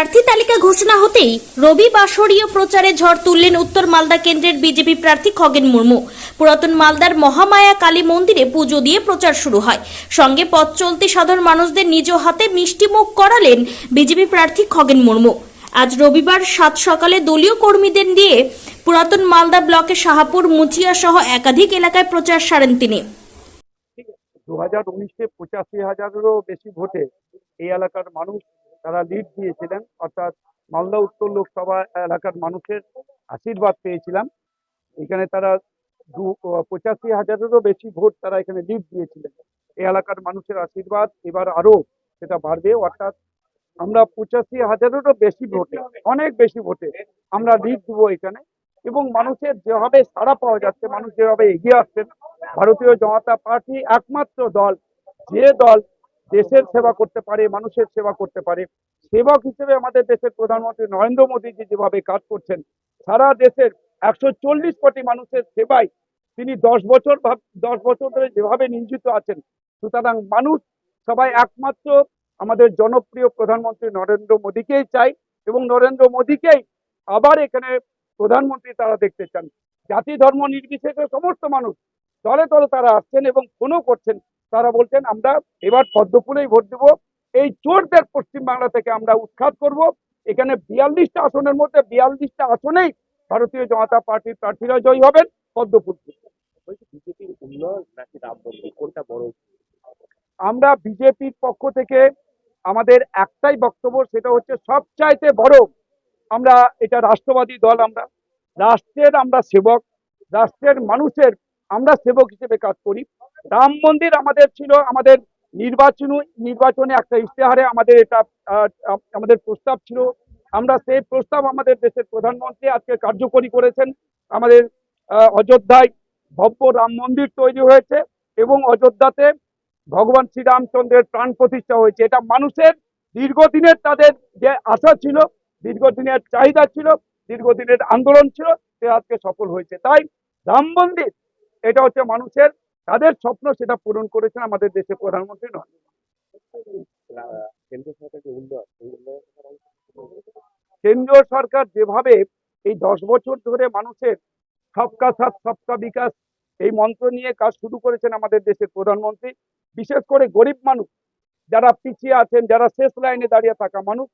প্রার্থী তালিকা ঘোষণা হতেই রবি বাসরীয় প্রচারে ঝড় তুললেন উত্তর মালদা কেন্দ্রের বিজেপি প্রার্থী খগেন মুর্মু। পুরাতন মালদার মহামায়া কালী মন্দিরে পুজো দিয়ে প্রচার শুরু হয়। সঙ্গে পথ চলতি সাধারণ মানুষদের নিজ হাতে মিষ্টিমুখ করালেন বিজেপি প্রার্থী খগেন মুর্মু। আজ রবিবার সাত সকালে দলীয় কর্মীদের নিয়ে পুরাতন মালদা ব্লকের শাহাপুর, মুচিয়া সহ একাধিক এলাকায় প্রচার সারেন তিনি। দু হাজার উনিশে পঁচাশি হাজারেরও বেশি ভোটে এই এলাকার মানুষ তারা লিড দিয়েছিলেন, অর্থাৎ মালদা উত্তর লোকসভা এলাকার মানুষের আশীর্বাদ পেয়েছিলাম। এখানে তারা দু পঁচাশি হাজারেরও বেশি ভোট তারা এখানে লিড দিয়েছিলেন। এই এলাকার মানুষের আশীর্বাদ এবার আরও সেটা বাড়বে, অর্থাৎ আমরা পঁচাশি হাজারেরও বেশি ভোটে, অনেক বেশি ভোটে আমরা লিড দেবো এখানে। এবং মানুষের যেভাবে সাড়া পাওয়া যাচ্ছে, মানুষ যেভাবে এগিয়ে আসছেন, ভারতীয় জনতা পার্টি একমাত্র দল, যে দল দেশের সেবা করতে পারে, মানুষের সেবা করতে পারে। সেবক হিসেবে আমাদের দেশের প্রধানমন্ত্রী নরেন্দ্র মোদীজি যেভাবে কাজ করছেন, সারা দেশের একশো চল্লিশ কোটি মানুষের সেবায় তিনি দশ বছর দশ বছর ধরে যেভাবে নিয়োজিত আছেন, সুতরাং মানুষ সবাই একমাত্র আমাদের জনপ্রিয় প্রধানমন্ত্রী নরেন্দ্র মোদীকেই চাই এবং নরেন্দ্র মোদীকেই আবার এখানে প্রধানমন্ত্রী তারা দেখতে চান। জাতি ধর্ম নির্বিশেষে সমস্ত মানুষ দলে দলে তারা আসছেন এবং ফোনও করছেন। তারা বলছেন আমরা এবার পদ্মফুলেই ভোট দেবো। এই চোরদের পশ্চিমবাংলা থেকে আমরা উৎখাত করব। এখানে বিয়াল্লিশটা আসনের মধ্যে বিয়াল্লিশটা আসনেই ভারতীয় জনতা পার্টির প্রার্থীরা জয়ী হবেন পদ্মফুল বলছি বিজেপির উন্নয়ন নাকি কোনটা বড় আমরা বিজেপির পক্ষ থেকে আমাদের একটাই বক্তব্য সেটা হচ্ছে সবচাইতে বড় আমরা এটা রাষ্ট্রবাদী দল আমরা। রাষ্ট্রের আমরা সেবক রাষ্ট্রের মানুষের আমরা সেবক হিসেবে কাজ করি। রাম মন্দির আমাদের ছিল, আমাদের নির্বাচন নির্বাচনে একটা ইশতেহারে আমাদের এটা আমাদের প্রস্তাব ছিল। আমরা সেই প্রস্তাব আমাদের দেশের প্রধানমন্ত্রী আজকে কার্যকরী করেছেন। আমাদের অযোধ্যায় ভব্য রাম মন্দির তৈরি হয়েছে এবং অযোধ্যাতে ভগবান শ্রীরামচন্দ্রের প্রাণ প্রতিষ্ঠা হয়েছে। এটা মানুষের দীর্ঘদিনের তাদের যে আশা ছিল, দীর্ঘদিনের চাহিদা ছিল, দীর্ঘদিনের আন্দোলন ছিল, সে আজকে সফল হয়েছে। তাই রাম মন্দির এটা হচ্ছে মানুষের তাদের স্বপ্ন সেটা পূরণ করেছেন আমাদের দেশের প্রধানমন্ত্রী নয় রা- কেন্দ্র সরকার যে উন্নয়ন এই উন্নয়ন কেন্দ্রীয় সরকার যেভাবে এই দশ বছর ধরে মানুষের সবকা সাথ সবকা বিকাশ এই মন্ত্র নিয়ে কাজ শুরু করেছেন আমাদের দেশের প্রধানমন্ত্রী বিশেষ করে গরিব মানুষ যারা পিছিয়ে আছেন যারা শেষ লাইনে দাঁড়িয়ে থাকা মানুষ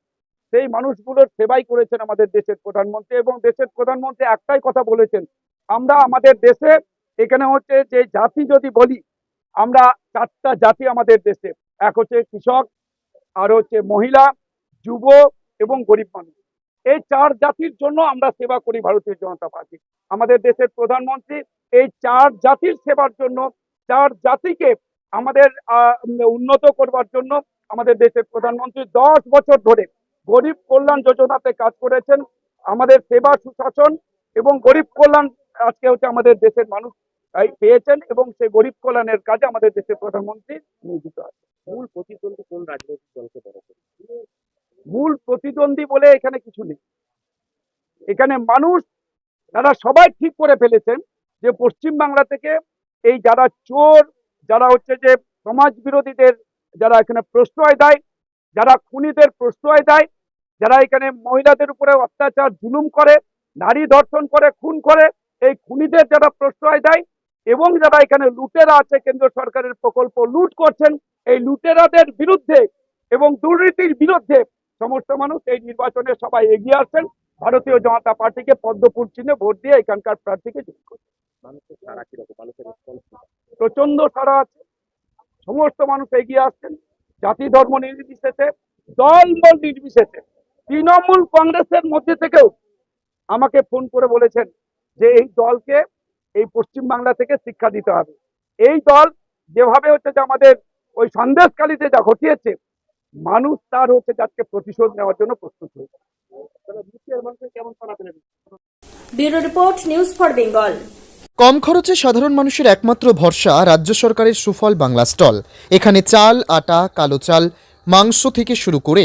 সেই মানুষগুলোর সেবাই করেছেন আমাদের দেশের প্রধানমন্ত্রী এবং দেশের প্রধানমন্ত্রী একটাই কথা বলেছেন আমরা আমাদের দেশে এখানে হচ্ছে যে জাতি যদি বলি, আমরা চারটা জাতি আমাদের দেশে। এক হচ্ছে কৃষক, আর হচ্ছে মহিলা, যুব এবং গরিব মানুষ। এই চার জাতির জন্য আমরা সেবা করি ভারতীয় জনতা পার্টি। আমাদের দেশের প্রধানমন্ত্রী এই চার জাতির সেবার জন্য, চার জাতিকে আমাদের উন্নত করবার জন্য আমাদের দেশের প্রধানমন্ত্রী দশ বছর ধরে গরিব কল্যাণ যোজনাতে কাজ করেছেন। আমাদের সেবা, সুশাসন এবং গরিব কল্যাণ আজকে হচ্ছে আমাদের দেশের মানুষ পেয়েছেন এবং সেই গরিব কল্যাণের কাজে আমাদের দেশের প্রধানমন্ত্রী নিয়োজিত আছে মূল প্রতিদ্বন্দ্বী কোন রাজনৈতিক দলকে মূল প্রতিদ্বন্দ্বী বলে এখানে কিছু নেই। এখানে মানুষ তারা সবাই ঠিক করে ফেলেছেন যে পশ্চিম বাংলা থেকে এই যারা চোর যারা হচ্ছে যে সমাজ বিরোধীদের যারা এখানে প্রশ্রয় দেয় যারা খুনিদের প্রশ্রয় দেয় যারা এখানে মহিলাদের উপরে অত্যাচার জুলুম করে নারী ধর্ষণ করে খুন করে এই খুনিদের যারা প্রশ্রয় দেয় এবং যারা এখানে লুটেরা আছে কেন্দ্র সরকারের প্রকল্প লুট করছেন এই লুটেরাদের বিরুদ্ধে এবং দুর্নীতির বিরুদ্ধে সমস্ত মানুষ এই নির্বাচনে সবাই এগিয়ে আসছেন। ভারতীয় জনতা পার্টিকে পদ্মপুর চিহ্নে ভোট দিয়ে এখানকার প্রার্থীকে জয়ী করছেন। প্রচণ্ড সারা আছে। সমস্ত মানুষ এগিয়ে আসছেন। জাতি ধর্ম নির্বিশেষে দল মত নির্বিশেষে। তৃণমূল কংগ্রেসের মধ্যে থেকেও আমাকে ফোন করে বলেছেন যে এই দলকে এই পশ্চিম বাংলা থেকে শিক্ষা দিতে হবে। এই দল যেভাবে হচ্ছে যে আমাদের ওই সন্দেশকালীতে যা ঘটিয়েছে মানুষ তার হচ্ছে যে আজকে প্রতিশোধ নেওয়ার জন্য প্রস্তুত হয়েছে মানুষের কেমন সারা পেলেন bureau report news for Bengal. কম খরচে সাধারণ মানুষের একমাত্র ভরসা রাজ্য সরকারের সুফল বাংলা স্টল। এখানে চাল আটা কালো চাল মাংস থেকে শুরু করে